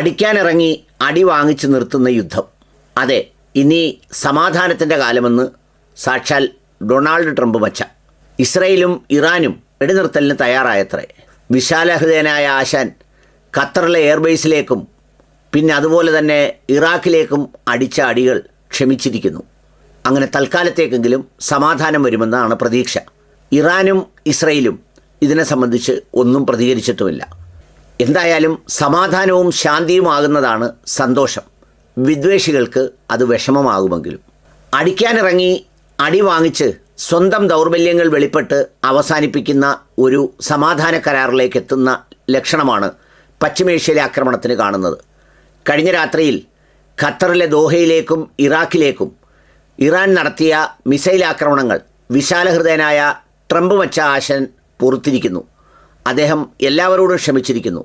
അടിക്കാനിറങ്ങി അടി വാങ്ങിച്ചു നിർത്തുന്ന യുദ്ധം. അതെ ഇനി സമാധാനത്തിന്റെ കാലമെന്ന് സാക്ഷാൽ ഡൊണാൾഡ് ട്രംപ് വച്ച. ഇസ്രയേലും ഇറാനും വെടിനിർത്തലിന് തയ്യാറായത്രേ. വിശാലഹൃദയനായ ആശാൻ ഖത്തറിലെ എയർബേസിലേക്കും പിന്നെ അതുപോലെ തന്നെ ഇറാഖിലേക്കും അടിച്ച അടികൾ ക്ഷമിച്ചിരിക്കുന്നു. അങ്ങനെ തൽക്കാലത്തേക്കെങ്കിലും സമാധാനം വരുമെന്നാണ് പ്രതീക്ഷ. ഇറാനും ഇസ്രയേലും ഇതിനെ സംബന്ധിച്ച് ഒന്നും പ്രതികരിച്ചിട്ടുമില്ല. എന്തായാലും സമാധാനവും ശാന്തിയുമാകുന്നതാണ് സന്തോഷം. വിദ്വേഷികൾക്ക് അത് വിഷമമാകുമെങ്കിലും. അടിക്കാനിറങ്ങി അടി വാങ്ങിച്ച് സ്വന്തം ദൗർബല്യങ്ങൾ വെളിപ്പെട്ട് അവസാനിപ്പിക്കുന്ന ഒരു സമാധാന കരാറിലേക്ക് എത്തുന്ന ലക്ഷണമാണ് പശ്ചിമേഷ്യയിലെ ആക്രമണത്തിന് കാണുന്നത്. കഴിഞ്ഞ രാത്രിയിൽ ഖത്തറിലെ ദോഹയിലേക്കും ഇറാഖിലേക്കും ഇറാൻ നടത്തിയ മിസൈൽ ആക്രമണങ്ങൾ വിശാലഹൃദയനായ ട്രംപ് വച്ച ആശൻ പൊറത്തിരിക്കുന്നു. അദ്ദേഹം എല്ലാവരോടും ക്ഷമിച്ചിരിക്കുന്നു.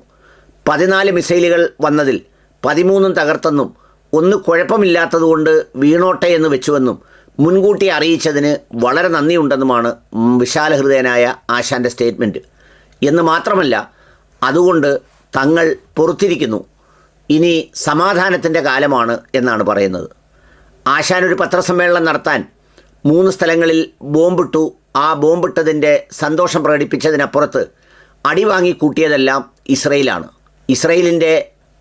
പതിനാല് മിസൈലുകൾ വന്നതിൽ പതിമൂന്നും തകർത്തെന്നും ഒന്ന് കുഴപ്പമില്ലാത്തതുകൊണ്ട് വീണോട്ടെ എന്ന് വെച്ചുവെന്നും മുൻകൂട്ടി അറിയിച്ചതിന് വളരെ നന്ദിയുണ്ടെന്നുമാണ് വിശാലഹൃദയനായ ആശാന്റെ സ്റ്റേറ്റ്മെന്റ് എന്ന് മാത്രമല്ല അതുകൊണ്ട് തങ്ങൾ പൊറത്തിരിക്കുന്നു. ഇനി സമാധാനത്തിന്റെ കാലമാണ് എന്നാണ് പറയുന്നത്. ആശാൻ ഒരു പത്രസമ്മേളനം നടത്താൻ മൂന്ന് സ്ഥലങ്ങളിൽ ബോംബിട്ടു. ആ ബോംബിട്ടതിന്റെ സന്തോഷം പ്രകടിപ്പിച്ചതിനപ്പുറത്ത് അടിവാങ്ങി കൂട്ടിയതെല്ലാം ഇസ്രയേലാണ്. ഇസ്രയേലിന്റെ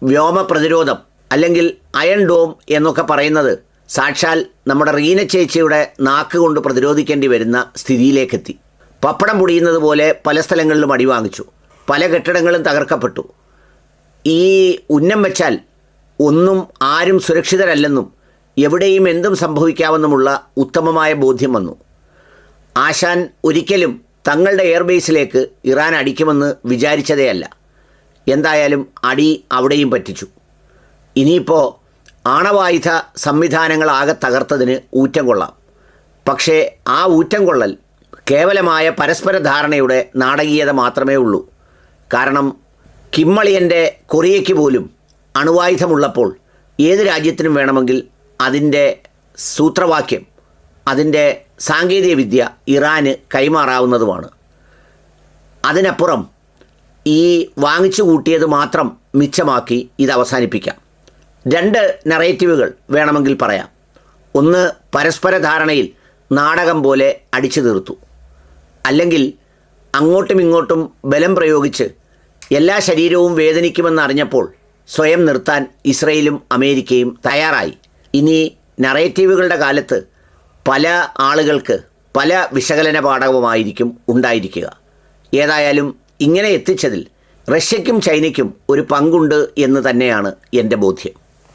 വ്യോമ പ്രതിരോധം അല്ലെങ്കിൽ അയൺ ഡോം എന്നൊക്കെ പറയുന്നത് സാക്ഷാൽ നമ്മുടെ റീന ചേച്ചിയുടെ നാക്ക് കൊണ്ട് പ്രതിരോധിക്കേണ്ടി വരുന്ന സ്ഥിതിയിലേക്കെത്തി. പപ്പടം പൊടിയുന്നത് പോലെ പല സ്ഥലങ്ങളിലും അടിവാങ്ങിച്ചു. പല കെട്ടിടങ്ങളും തകർക്കപ്പെട്ടു. ഈ ഉന്നം വെച്ചാൽ ഒന്നും ആരും സുരക്ഷിതരല്ലെന്നും എവിടെയും എന്തും സംഭവിക്കാമെന്നുമുള്ള ഉത്തമമായ ബോധ്യം വന്നു. ആശാൻ ഒരിക്കലും തങ്ങളുടെ എയർബേസിലേക്ക് ഇറാൻ അടിക്കുമെന്ന് വിചാരിച്ചതേയല്ല. എന്തായാലും അടി അവിടെയും പറ്റിച്ചു. ഇനിയിപ്പോൾ ആണവായുധ സംവിധാനങ്ങളാകെ തകർത്തതിന് ഊറ്റം കൊള്ളാം. പക്ഷേ ആ ഊറ്റം കൊള്ളൽ കേവലമായ പരസ്പര ധാരണയുടെ നാടകീയത മാത്രമേ ഉള്ളൂ. കാരണം കിമ്മളിയന്റെ കൊറിയയ്ക്ക് പോലും അണുവായുധമുള്ളപ്പോൾ ഏത് രാജ്യത്തിനും വേണമെങ്കിൽ അതിന്റെ സൂത്രവാക്യം അതിന്റെ സാങ്കേതികവിദ്യ ഇറാന് കൈമാറാവുന്നതുമാണ്. അതിനപ്പുറം ഈ വാങ്ങിച്ചു കൂട്ടിയത് മാത്രം മിച്ചമാക്കി ഇത് അവസാനിപ്പിക്കാം. രണ്ട് നറേറ്റീവുകൾ വേണമെങ്കിൽ പറയാം. ഒന്ന് പരസ്പര ധാരണയിൽ നാടകം പോലെ അടിച്ചു തീർത്തു. അല്ലെങ്കിൽ അങ്ങോട്ടും ഇങ്ങോട്ടും ബലം പ്രയോഗിച്ച് എല്ലാ ശരീരവും വേദനിക്കുമെന്നറിഞ്ഞപ്പോൾ സ്വയം നിർത്താൻ ഇസ്രയേലും അമേരിക്കയും തയ്യാറായി. ഇനി നറേറ്റീവുകളുടെ കാലത്ത് പല ആളുകൾക്ക് പല വിശകലന പാഠവുമായിരിക്കും ഉണ്ടായിരിക്കുക. ഏതായാലും ഇങ്ങനെ എത്തിച്ചതിൽ റഷ്യയ്ക്കും ചൈനയ്ക്കും ഒരു പങ്കുണ്ട് എന്ന് തന്നെയാണ് എന്റെ ബോധ്യം.